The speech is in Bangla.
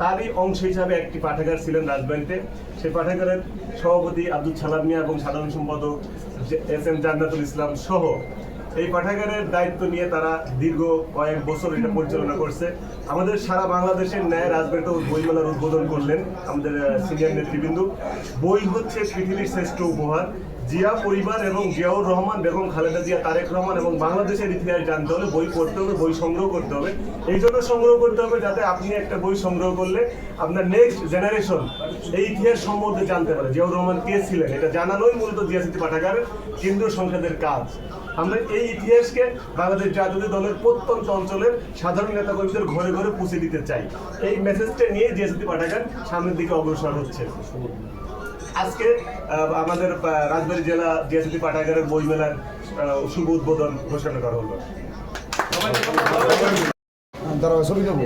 তারই অংশ হিসাবে একটি পাঠাগার ছিলেন রাজবাড়িতে। সেই পাঠাগারের সভাপতি আব্দুল সালাম মিয়া এবং সাধারণ সম্পাদক এস এম জান্নাতুল ইসলাম সহ এই পাঠাগারের দায়িত্ব নিয়ে তারা দীর্ঘ কয়েক বছর এটা পরিচালনা করছে। আমাদের সারা বাংলাদেশের ন্যায় রাজবাড়িতে বইমেলার উদ্বোধন করলেন আমাদের সিনিয়র নেতৃবৃন্দ। বই হচ্ছে পৃথিবীর শ্রেষ্ঠ উপহার। জিয়া পরিবার এবং জিয়াউর রহমান, বেগম খালেদা জিয়া, তারেক রহমান এবং বাংলাদেশের ইতিহাস জানতে হলে বই পড়তে হবে, বই সংগ্রহ করতে হবে। এই জন্য সংগ্রহ করতে হবে যাতে আপনি একটা বই সংগ্রহ করলে আপনার নেক্সট জেনারেশন এই ইতিহাস সম্বন্ধে জানতে পারে। জিয়াউর রহমান কে ছিলেন? এটা জানানোই মূলত জিয়া স্মৃতি পাঠাগারের কেন্দ্রীয় সংসদের কাজ। আমরা এই ইতিহাসকে বাংলাদেশ জাতীয় দলের প্রত্যন্ত অঞ্চলের সাধারণ নেতাকর্মীদের ঘরে ঘরে পৌঁছে দিতে চাই। এই মেসেজটা নিয়ে জিয়া স্মৃতি পাঠাগার সামনের দিকে অগ্রসর হচ্ছে। আজকে আমাদের রাজবাড়ী জেলা জিয়াসিটি পাঠাগারের বই মেলার শুভ উদ্বোধন ঘোষণা করা হলো দাঁড়াও ছবি দেবো